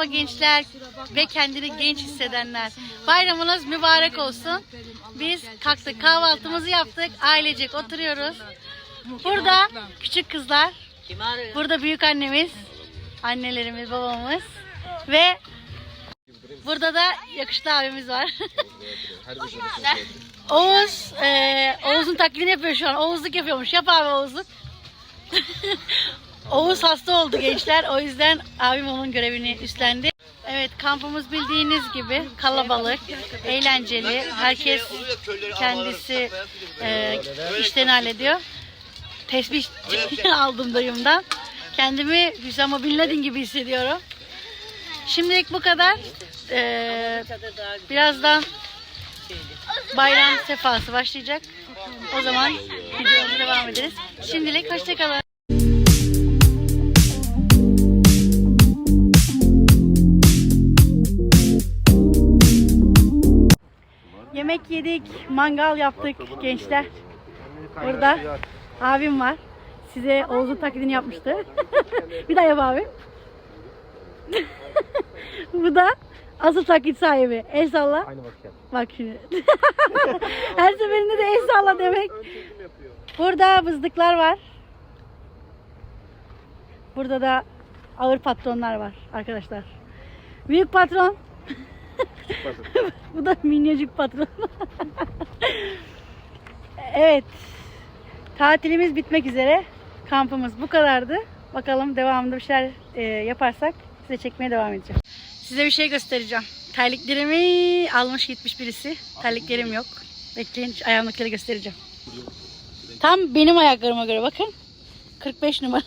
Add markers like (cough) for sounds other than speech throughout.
Merhaba gençler ve kendini genç hissedenler. Bayramınız mübarek olsun. Biz kalktık kahvaltımızı yaptık. Ailecek oturuyoruz. Burada küçük kızlar. Burada büyük annemiz, annelerimiz, babamız ve burada da yakışıklı abimiz var. (laughs) Oğuz, e, Oğuz'un taklidini yapıyor şu an. Oğuzluk yapıyormuş. Yap abi Oğuzluk. (laughs) Oğuz hasta oldu gençler. O yüzden abim onun görevini üstlendi. Evet kampımız bildiğiniz gibi kalabalık, eğlenceli. Herkes kendisi e, işlerini hallediyor. Tesbih (laughs) aldım dayımdan. Kendimi Hüsam Bin Laden gibi hissediyorum. Şimdilik bu kadar. Ee, birazdan bayram sefası başlayacak. O zaman videomuza devam ederiz. Şimdilik hoşçakalın. Yemek yedik, mangal yaptık gençler. Burada abim var. Size Oğuz'un taklidini yapmıştı. (laughs) bir daha yap abi. (laughs) Bu da asıl taklit sahibi. El salla. Aynı bakıyor. Bak şimdi. (laughs) Her seferinde de el salla demek. Burada bızdıklar var. Burada da ağır patronlar var arkadaşlar. Büyük patron. Bu da minyacık patron. evet. Tatilimiz bitmek üzere. Kampımız bu kadardı. Bakalım devamında bir şeyler e, yaparsak size çekmeye devam edeceğim. Size bir şey göstereceğim. Terliklerimi almış gitmiş birisi. Terliklerim yok. Bekleyin ayağımdakileri göstereceğim. Tam benim ayaklarıma göre bakın. 45 numara.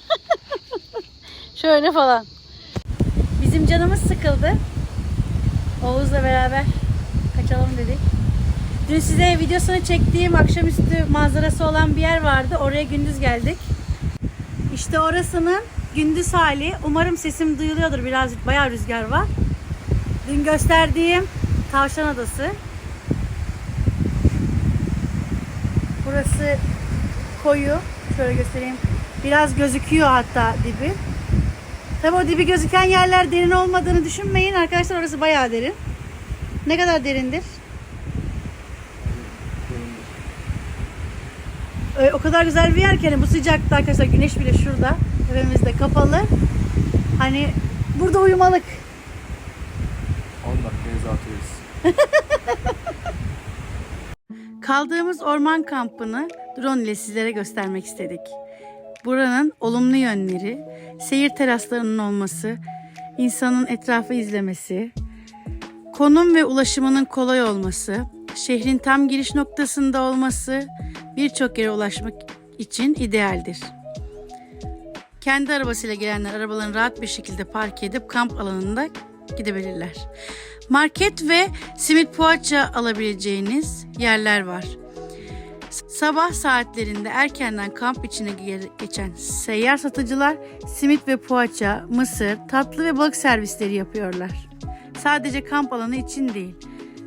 (laughs) Şöyle falan. Bizim canımız sıkıldı. Oğuz'la beraber kaçalım dedik. Dün size videosunu çektiğim akşamüstü manzarası olan bir yer vardı. Oraya gündüz geldik. İşte orasının gündüz hali. Umarım sesim duyuluyordur. Birazcık bayağı rüzgar var. Dün gösterdiğim Tavşan Adası. Burası koyu. Şöyle göstereyim. Biraz gözüküyor hatta dibi. Tabi o dibi gözüken yerler derin olmadığını düşünmeyin. Arkadaşlar orası bayağı derin. Ne kadar derindir? Ee, o kadar güzel bir yer ki hani bu sıcakta arkadaşlar güneş bile şurada. Evimizde kapalı. Hani burada uyumalık. 10 dakikaya zatürreyiz. (laughs) Kaldığımız orman kampını drone ile sizlere göstermek istedik. Buranın olumlu yönleri, seyir teraslarının olması, insanın etrafı izlemesi, konum ve ulaşımının kolay olması, şehrin tam giriş noktasında olması birçok yere ulaşmak için idealdir. Kendi arabasıyla gelenler arabalarını rahat bir şekilde park edip kamp alanında gidebilirler. Market ve simit poğaça alabileceğiniz yerler var. Sabah saatlerinde erkenden kamp içine ge- geçen seyyar satıcılar simit ve poğaça, mısır, tatlı ve balık servisleri yapıyorlar. Sadece kamp alanı için değil.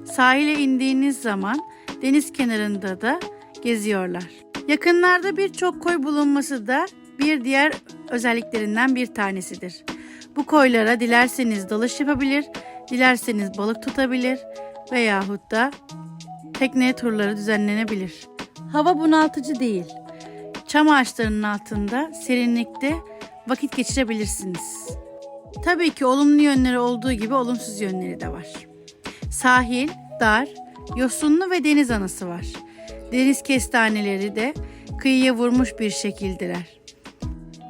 Sahile indiğiniz zaman deniz kenarında da geziyorlar. Yakınlarda birçok koy bulunması da bir diğer özelliklerinden bir tanesidir. Bu koylara dilerseniz dalış yapabilir, dilerseniz balık tutabilir veyahut da tekne turları düzenlenebilir. Hava bunaltıcı değil. Çam ağaçlarının altında serinlikte vakit geçirebilirsiniz. Tabii ki olumlu yönleri olduğu gibi olumsuz yönleri de var. Sahil, dar, yosunlu ve deniz anası var. Deniz kestaneleri de kıyıya vurmuş bir şekildeler.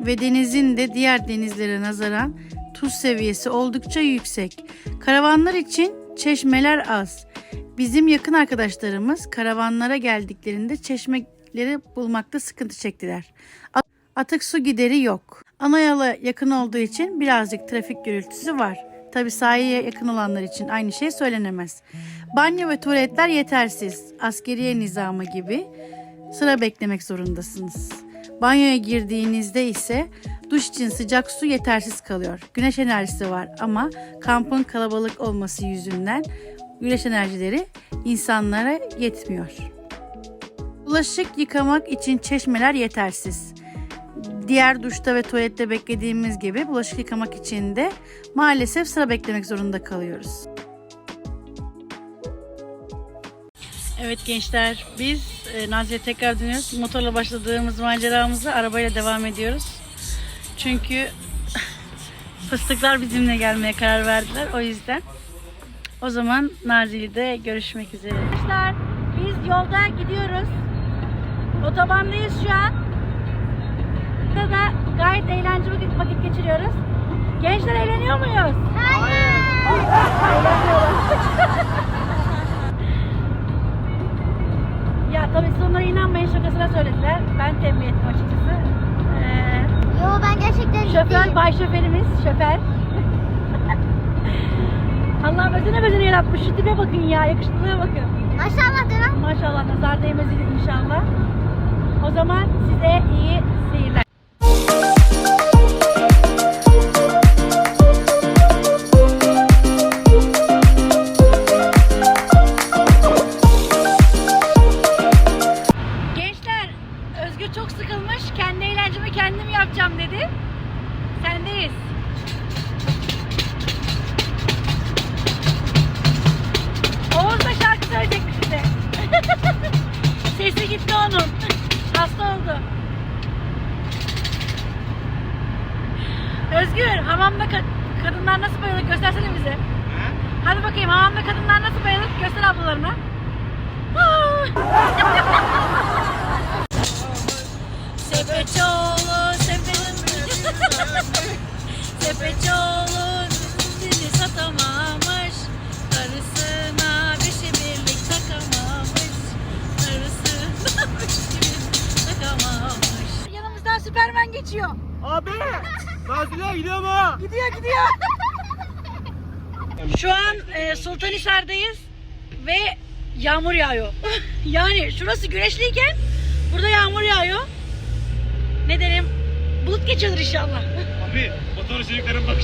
Ve denizin de diğer denizlere nazaran tuz seviyesi oldukça yüksek. Karavanlar için çeşmeler az. Bizim yakın arkadaşlarımız karavanlara geldiklerinde çeşmeleri bulmakta sıkıntı çektiler. Atık su gideri yok. Ana yakın olduğu için birazcık trafik gürültüsü var. Tabi sahaya yakın olanlar için aynı şey söylenemez. Banyo ve tuvaletler yetersiz. Askeriye nizamı gibi sıra beklemek zorundasınız. Banyoya girdiğinizde ise duş için sıcak su yetersiz kalıyor. Güneş enerjisi var ama kampın kalabalık olması yüzünden güneş enerjileri insanlara yetmiyor. Bulaşık yıkamak için çeşmeler yetersiz. Diğer duşta ve tuvalette beklediğimiz gibi bulaşık yıkamak için de maalesef sıra beklemek zorunda kalıyoruz. Evet gençler biz e, Nazilli'ye tekrar dönüyoruz. Motorla başladığımız maceramıza arabayla devam ediyoruz. Çünkü (laughs) fıstıklar bizimle gelmeye karar verdiler o yüzden. O zaman Nazilli'de görüşmek üzere. Arkadaşlar biz yolda gidiyoruz. Otobandayız şu an. Burada da gayet eğlenceli vakit, vakit geçiriyoruz. Gençler eğleniyor muyuz? Ya tabii siz onlara inanmayın şakasına söylediler. Ben tembih ettim açıkçası. Ee, Yo ben gerçekten şoför, ciddiyim. bay şoförümüz, şoför. (laughs) Allah'ım özüne özüne yaratmış. Şu tipe bakın ya, yakışıklılığa bakın. Maşallah de lan. Maşallah nazar değmez inşallah. O zaman size iyi seyirler. Bakayım hamamda kadınlar nasıl bayılır göster ablalarına. Sepeçoğlu, Sepeçoğlu, Sepeçoğlu dizini satamamış. Karısına beşi birlik takamamış. Karısına beşi birlik takamamış. Yanımızdan Süpermen geçiyor. Abi! (laughs) Nazilli'ye gidiyor mu? Gidiyor gidiyor. Şu an e, Sultanhisar'dayız ve yağmur yağıyor. (laughs) yani şurası güneşliyken burada yağmur yağıyor. Ne derim? Bulut geçiyordur inşallah. Abi motor çocukların bak